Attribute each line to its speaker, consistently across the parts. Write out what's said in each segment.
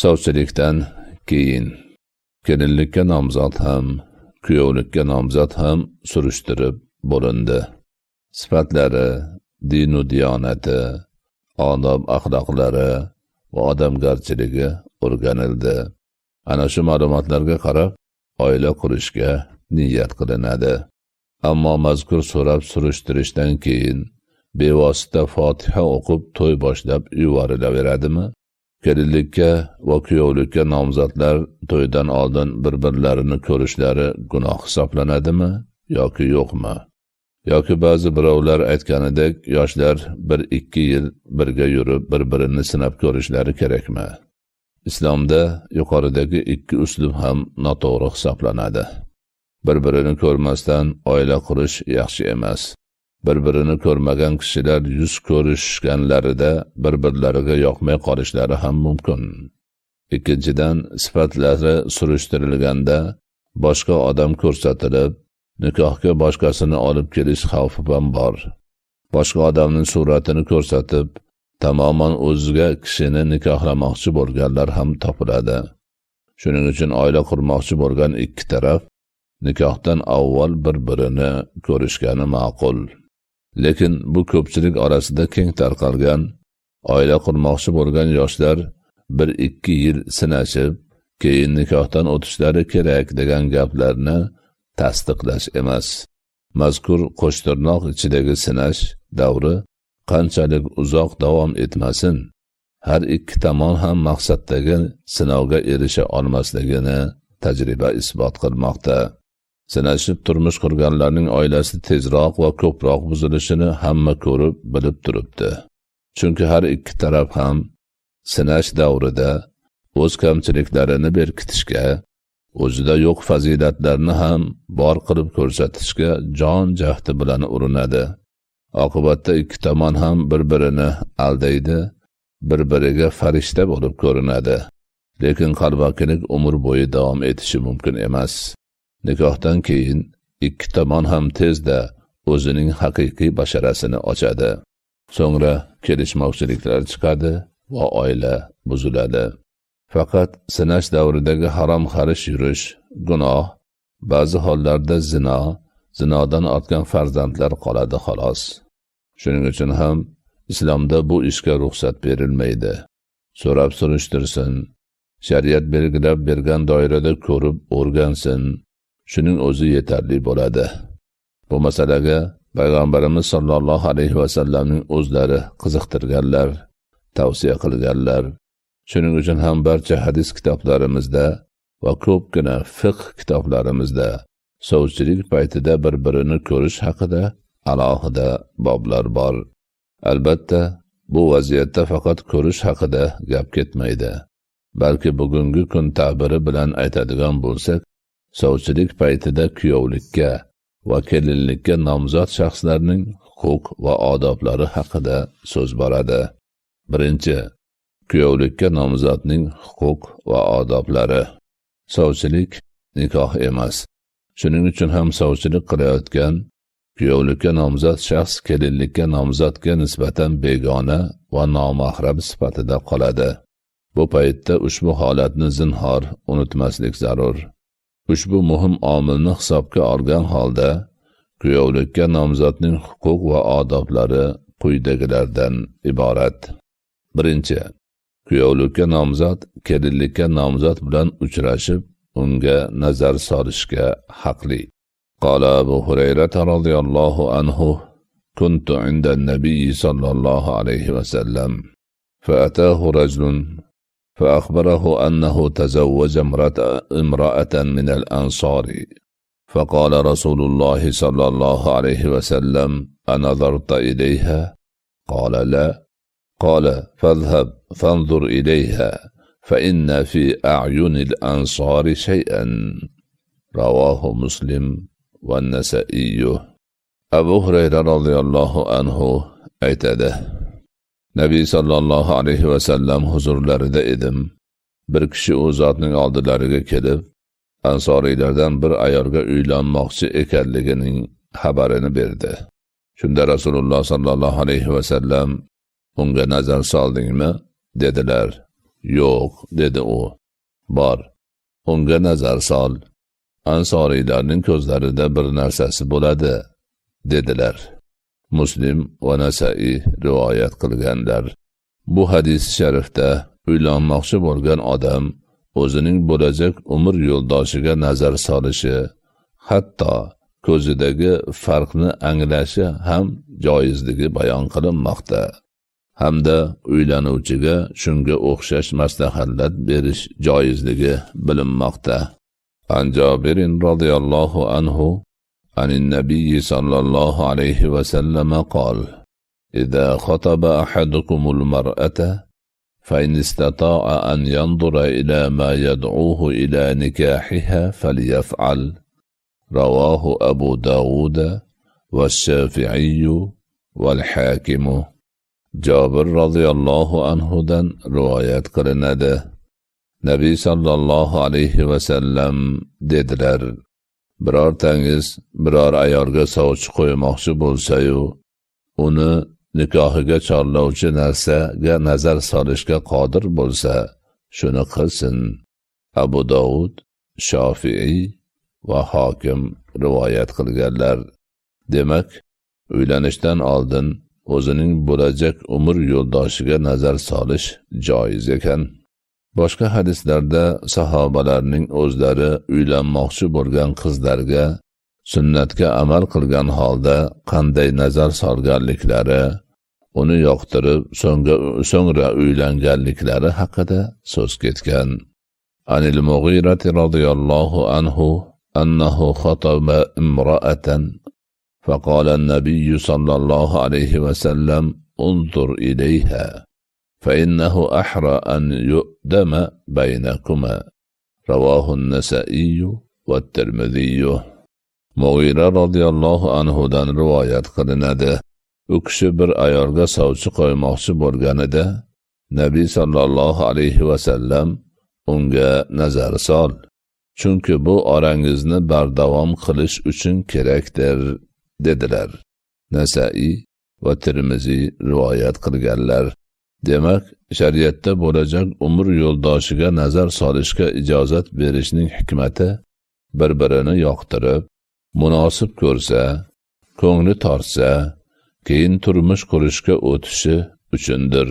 Speaker 1: sovchilikdan keyin kelinlikka nomzod ham kuyovlikka nomzod ham surishtirib bo'lindi. Sifatlari dinu diyonati odob axloqlari va odamgarchiligi o'rganildi. Ana shu ma'lumotlarga qarab oila qurishga niyat qilinadi. Ammo mazkur so'rab surishtirishdan keyin bevosita fotiha o'qib to'y boshlab yuborilaveradimi? Kelinlikka va kuyovlikka nomzodlar to'ydan oldin bir birlarini ko'rishlari gunoh hisoblanadimi yoki yo'qmi? Yoki ba'zi birovlar aytganidek yoshlar bir ikki yil birga yurib bir birini sinab ko'rishlari kerakmi? Islomda yuqoridagi ikki uslub ham noto'g'ri hisoblanadi. Bir birini ko'rmasdan oila qurish yaxshi emas. Bir birini ko'rmagan kishilar yuz ko'rishganlarida bir birlariga yoqmay qolishlari ham mumkin. Ikkinchidan sifatlari surishtirilganda boshqa odam ko'rsatilib nikohga boshqasini olib kelish xavfi ham bor. Boshqa odamning suratini ko'rsatib tamoman o'ziga kishini nikohlamoqchi bo'lganlar ham topiladi. Shuning uchun oila qurmoqchi bo'lgan ikki taraf nikohdan avval bir birini ko'rishgani ma'qul. Lekin bu ko'pchilik orasida keng tarqalgan oila qurmoqchi bo'lgan yoshlar bir ikki yil sinashib keyin nikohdan o'tishlari kerak degan gaplarni tasdiqlash emas. Mazkur qo'shtirnoq ichidagi sinash davri qanchalik uzoq davom etmasin har ikki tomon ham maqsaddagi sinovga erisha olmasligini tajriba isbot qilmoqda. Sinashib turmush qurganlarning oilasi tezroq va ko'proq buzilishini hamma ko'rib bilib turibdi. Chunki har ikki taraf ham sinash davrida o'z kamchiliklarini berkitishga o'zida yo'q fazilatlarni ham bor qilib ko'rsatishga jon jahdi bilan urinadi. Oqibatda ikki tomon ham bir birini aldaydi bir biriga farishta bo'lib ko'rinadi. Lekin qalbakilik umr bo'yi davom etishi mumkin emas. Nikohdan keyin ikki tomon ham tezda o'zining haqiqiy basharasini ochadi. So'ngra kelishmovchiliklar chiqadi va oila buziladi. Faqat sinash davridagi harom xarish yurish gunoh ba'zi hollarda zino zinodan ortgan farzandlar qoladi xolos. Shuning uchun ham islomda bu ishga ruxsat berilmaydi. So'rab surishtirsin shariat belgilab bergan doirada ko'rib o'rgansin shuning o'zi yetarli bo'ladi. Bu masalaga payg'ambarimiz sollallohu alayhi vasallamning o'zlari qiziqtirganlar tavsiya qilganlar. Shuning uchun ham barcha hadis kitoblarimizda va ko'pgina fiqh kitoblarimizda sovchilik paytida bir birini ko'rish haqida alohida boblar bor. Albatta bu vaziyatda faqat ko'rish haqida gap ketmaydi. Balki bugungi kun ta'biri bilan aytadigan bo'lsak sovchilik paytida kuyovlikka va kelinlikka nomzod shaxslarning huquq va odoblari haqida so'z boradi. Birinchi kuyovlikka nomzodning huquq va odoblari. Sovchilik nikoh emas. Shuning uchun ham sovchilik qilayotgan kuyovlikka nomzod shaxs kelinlikka nomzodga nisbatan begona va nomahram sifatida qoladi. Bu paytda ushbu holatni zinhor unutmaslik zarur. ushbu muhim omilni hisobga olgan holda kuyovlikka nomzodning huquq va odoblari quyidagilardan iborat birinchi kuyovlikka nomzod kelinlikka nomzod bilan uchrashib unga nazar solishga haqli قال أبو هريرة رضي الله عنه كنت عند النبي صلى الله عليه وسلم فأتاه رجل فأخبره أنه تزوج امرأة من الأنصار. فقال رسول الله صلى الله عليه وسلم أنظرت إليها؟ قال لا. قال فاذهب فانظر إليها فإن في أعين الأنصار شيئا. رواه مسلم والنسائي. أبو هريرة رضي الله عنه aytadi nabiy sollallohu alayhi vasallam huzurlarida edim. Bir kishi u zotning oldilariga kelib ansoriylardan bir ayolga uylanmoqchi ekanligining xabarini berdi. Shunda rasululloh sollallohu alayhi vasallam unga nazar soldingmi? dedilar. Yo'q dedi u. Bor unga nazar sol. Ansoriylarning ko'zlarida bir narsasi bo'ladi dedilar. Muslim va nasaiy rivoyat qilganlar. Bu hadis sharifda uylanmoqchi bo'lgan odam o'zining bo'lajak umr yo'ldoshiga nazar solishi hatto ko'zidagi farqni anglashi ham joizligi bayon qilinmoqda. Hamda uylanuvchiga shunga o'xshash maslahatlar berish joizligi bilinmoqda. An jobirin roziyallohu anhu عن النبي صلى الله عليه وسلم قال إذا خطب أحدكم المرأة فإن استطاع أن ينظر إلى ما يدعوه إلى نكاحها فليفعل. رواه أبو داود والشافعي والحاكم. jobir roziyallohu anhudan rivoyat qilinadi nabiy sollallohu alayhi vasallam dedilar birortangiz biror ayolga sovchi qo'ymoqchi bo'lsayu uni nikohiga chorlovchi narsaga nazar solishga qodir bo'lsa shuni qilsin. Abu dovud shofiiy va hokim rivoyat qilganlar. Demak uylanishdan oldin o'zining bo'lajak umr yo'ldoshiga nazar solish joiz ekan. boshqa hadislarda sahobalarning o'zlari uylanmoqchi bo'lgan qizlarga sunnatga amal qilgan holda qanday nazar solganliklari uni yoqtirib so'ngra uylanganliklari haqida so'z ketgan anil mug'irati roziyallohu anhu annahu xotaba imro'atan فقال النبي صلى الله عليه وسلم انظر إليها فإنه أحرى أن يؤدم بينكما رواه النسائي والترمذي مغيرة رضي الله عنه دان روايات qilinadi u kishi bir ayolga sovchi qo'ymoqchi bo'lganida nabiy sollallohu alayhi vasallam unga nazar sol chunki bu orangizni bardavom qilish uchun kerakdir dedilar nasaiy va termiziy rivoyat qilganlar demak shariatda bo'lajak umr yo'ldoshiga nazar solishga ijozat berishning hikmati bir birini yoqtirib munosib ko'rsa ko'ngli tortsa keyin turmush qurishga o'tishi uchundir.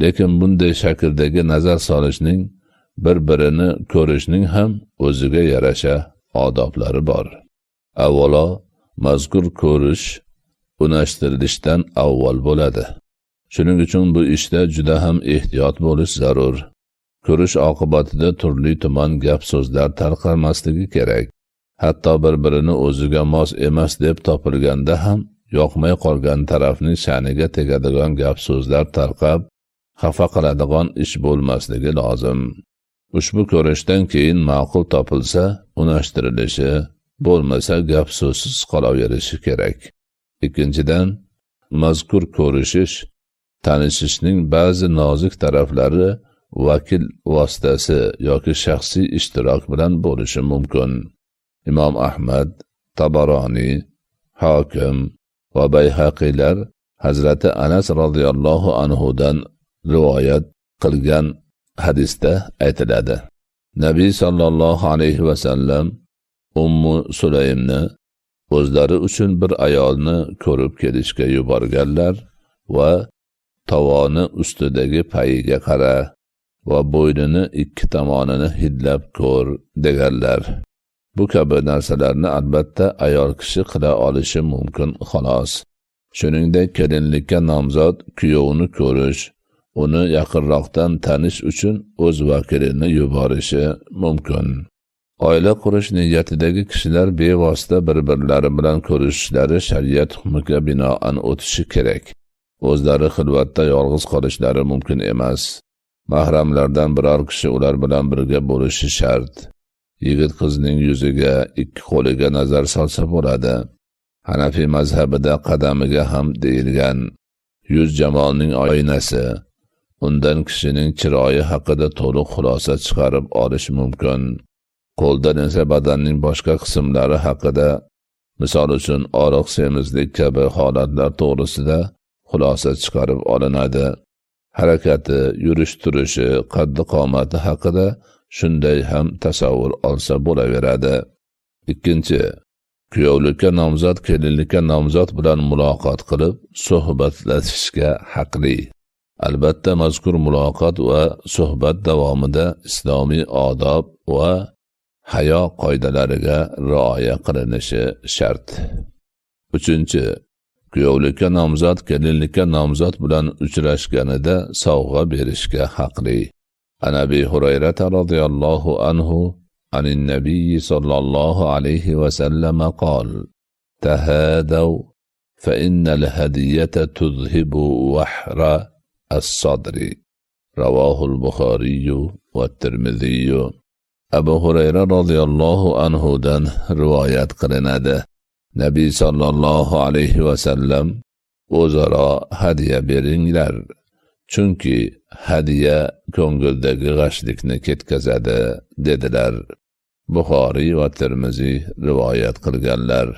Speaker 1: Lekin bunday shakldagi nazar solishning bir birini ko'rishning ham o'ziga yarasha odoblari bor. Avvalo mazkur ko'rish unashtirilishdan avval bo'ladi. Shuning uchun bu ishda juda ham ehtiyot bo'lish zarur. Ko'rish oqibatida turli tuman gap so'zlar tarqalmasligi kerak. Hatto bir birini o'ziga mos emas deb topilganda ham yoqmay qolgan tarafning sha'niga tegadigan gap so'zlar tarqab xafa qiladigan ish bo'lmasligi lozim. Ushbu ko'rishdan keyin ma'qul topilsa unashtirilishi bo'lmasa gap so'zsiz qolaverishi kerak. Ikkinchidan mazkur ko'rishish tanishishning ba'zi nozik taraflari vakil vositasi yoki shaxsiy ishtirok bilan bo'lishi mumkin. Imom ahmad tabaroniy hokim va bayhaqiylar hazrati anas roziyallohu anhudan rivoyat qilgan hadisda aytiladi. Nabiy sollallohu alayhi vasallam ummu sulaymni o'zlari uchun bir ayolni ko'rib kelishga yuborganlar va tovoni ustidagi payiga qara va bo'ynini ikki tomonini hidlab ko'r deganlar. Bu kabi narsalarni albatta ayol kishi qila olishi mumkin xolos. Shuningdek kelinlikka nomzod kuyovni ko'rish uni yaqinroqdan tanish uchun o'z vakilini yuborishi mumkin. Oila qurish niyatidagi kishilar bevosita bir birlari bilan ko'rishishlari shariat hukmiga binoan o'tishi kerak. O'zlari xilvatda yolg'iz qolishlari mumkin emas. Mahramlardan biror kishi ular bilan birga bo'lishi shart. Yigit qizning yuziga ikki qo'liga nazar solsa bo'ladi. Hanafiy mazhabida qadamiga ham deyilgan. Yuz jamolning oynasi. Undan kishining chiroyi haqida to'liq xulosa chiqarib olish mumkin. Qo'ldan esa badanning boshqa qismlari haqida. Misol uchun oriq semizlik kabi holatlar to'g'risida xulosa chiqarib olinadi. Harakati yurish turishi qaddi qomati haqida shunday ham tasavvur olsa bo'laveradi. Ikkinchi kuyovlikka nomzod kelinlikka nomzod bilan muloqot qilib suhbatlashishga haqli. Albatta mazkur muloqot va suhbat davomida islomiy odob va hayo qoidalariga rioya qilinishi shart. Uchinchi kuyovlikka nomzod kelinlikka nomzod bilan uchrashganida sovg'a berishga haqli. An abi hurayrata roziyallohu anhu عن النبي صلى الله عليه وسلم قال تهادوا فإن الهدية تذهب وحر الصدر رواه البخاري والترمذي رضي الله عنه دن روايات قرنده nabiy sollallohu alayhi vasallam o'zaro hadya beringlar. Chunki hadya ko'ngildagi g'ashlikni ketkazadi dedilar. Buxoriy va termiziy rivoyat qilganlar.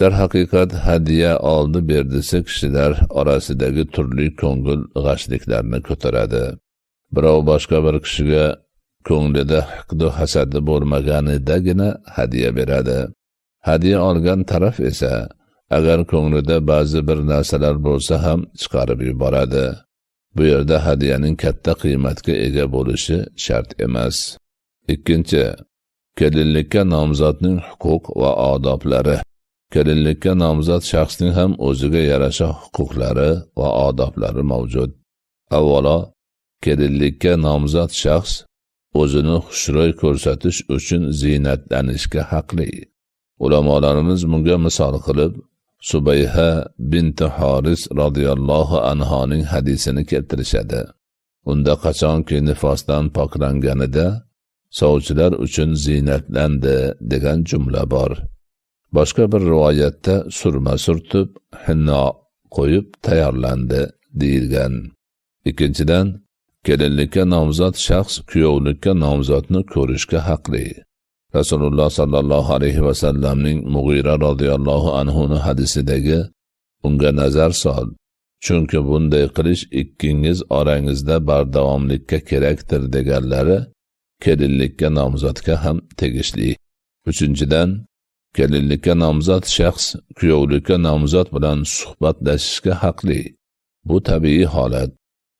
Speaker 1: Darhaqiqat hadya oldi berdisi kishilar orasidagi turli ko'ngil g'ashliklarni ko'taradi. Birov boshqa bir kishiga ko'nglida hiqdu hasadi bo'lmaganidagina hadya beradi. Hadya olgan taraf esa agar ko'nglida ba'zi bir narsalar bo'lsa ham chiqarib yuboradi. Bu yerda hadyaning katta qiymatga ega bo'lishi shart emas. Ikkinchi kelinlikka nomzodning huquq va odoblari. Kelinlikka nomzod shaxsning ham o'ziga yarasha huquqlari va odoblari mavjud. Avvalo kelinlikka nomzod shaxs o'zini xushro'y ko'rsatish uchun ziynatlanishga haqli. Ulamolarimiz bunga misol qilib subayha binti horis roziyallohu anhoning hadisini keltirishadi. Unda qachonki nifosdan poklanganida sovchilar uchun ziynatlandi degan jumla bor. Boshqa bir rivoyatda surma surtib hinno qo'yib tayyorlandi deyilgan. Ikkinchidan kelinlikka nomzod shaxs kuyovlikka nomzodni ko'rishga haqli. Rasululloh sollallohu alayhi vasallamning mug'ira roziyallohu anhuni hadisidagi unga nazar sol. Chunki bunday qilish ikkingiz orangizda bardavomlikka kerakdir deganlari kelinlikka nomzodga ham tegishli. Uchinchidan kelinlikka nomzod shaxs kuyovlikka nomzod bilan suhbatlashishga haqli. Bu tabiiy holat.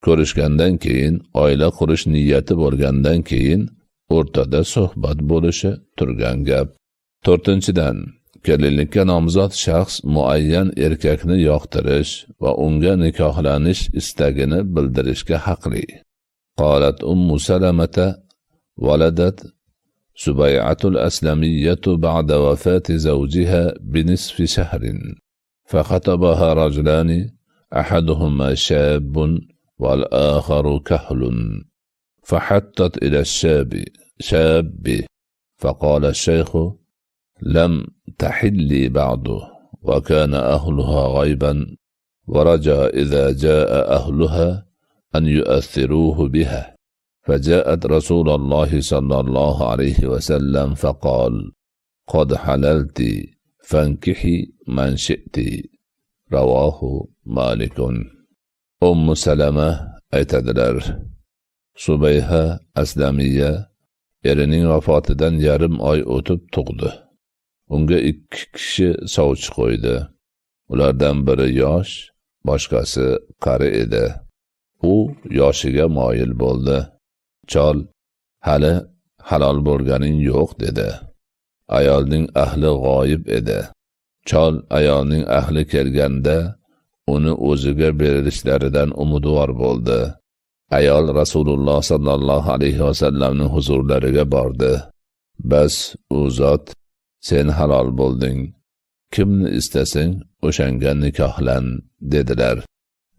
Speaker 1: Ko'rishgandan keyin oila qurish niyati bo'lgandan keyin o'rtada suhbat bo'lishi turgan gap to'rtinchidan kelinlikka nomzod shaxs muayyan erkakni yoqtirish va unga nikohlanish istagini bildirishga haqli qolat ummu salamata ولدت سبيعة الأسلمية بعد وفاة زوجها بنصف شهر فخطبها رجلان أحدهما شاب والآخر كهل فحتت إلى الشاب شاب. فقال الشيخ لم تحلي بعده وكان أهلها غيبا. ورجى إذا جاء أهلها أن يؤثروه بها. فجاءت رسول الله صلى الله عليه وسلم فقال قد حللت فانكحي من شئت. رواه مالك. أم سلمة aytadilar subayha aslamiya erining vafotidan yarim oy o'tib tug'di. Unga ikki kishi sovchi qo'ydi. Ulardan biri yosh boshqasi qari edi. U yoshiga moyil bo'ldi. Chol hali halol bo'lganing yo'q dedi. Ayolning ahli g'oyib edi. Chol ayolning ahli kelganda uni o'ziga berilishlaridan umidvor bo'ldi. Ayol rasululloh sollallohu alayhi vasallamning huzurlariga bordi. Bas u zot sen halol bo'lding. Kimni istasang o'shanga nikohlan dedilar.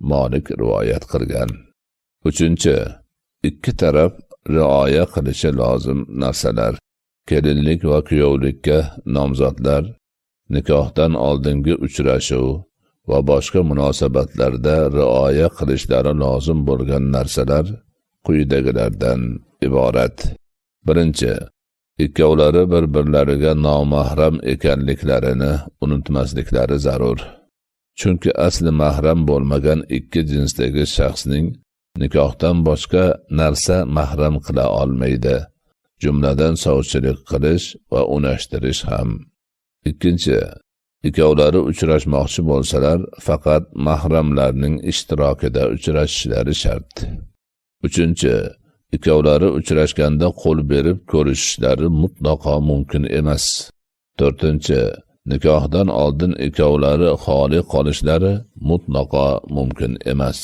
Speaker 1: Molik rivoyat qilgan. Uchinchi ikki taraf rioya qilishi lozim narsalar. Kelinlik va kuyovlikka nomzodlar nikohdan oldingi uchrashuv va boshqa munosabatlarda rioya qilishlari lozim bo'lgan narsalar quyidagilardan iborat. Birinchi ikkovlari bir birlariga nomahram ekanliklarini unutmasliklari zarur. Chunki asli mahram bo'lmagan ikki jinsdagi shaxsning nikohdan boshqa narsa mahram qila olmaydi. Jumladan sovchilik qilish va unashtirish ham. Ikkinchi ikkovlari uchrashmoqchi bo'lsalar faqat mahramlarning ishtirokida uchrashishlari shart. Uchinchi ikkovlari uchrashganda qo'l berib ko'rishishlari mutlaqo mumkin emas. To'rtinchi nikohdan oldin ikkovlari xoli qolishlari mutlaqo mumkin emas.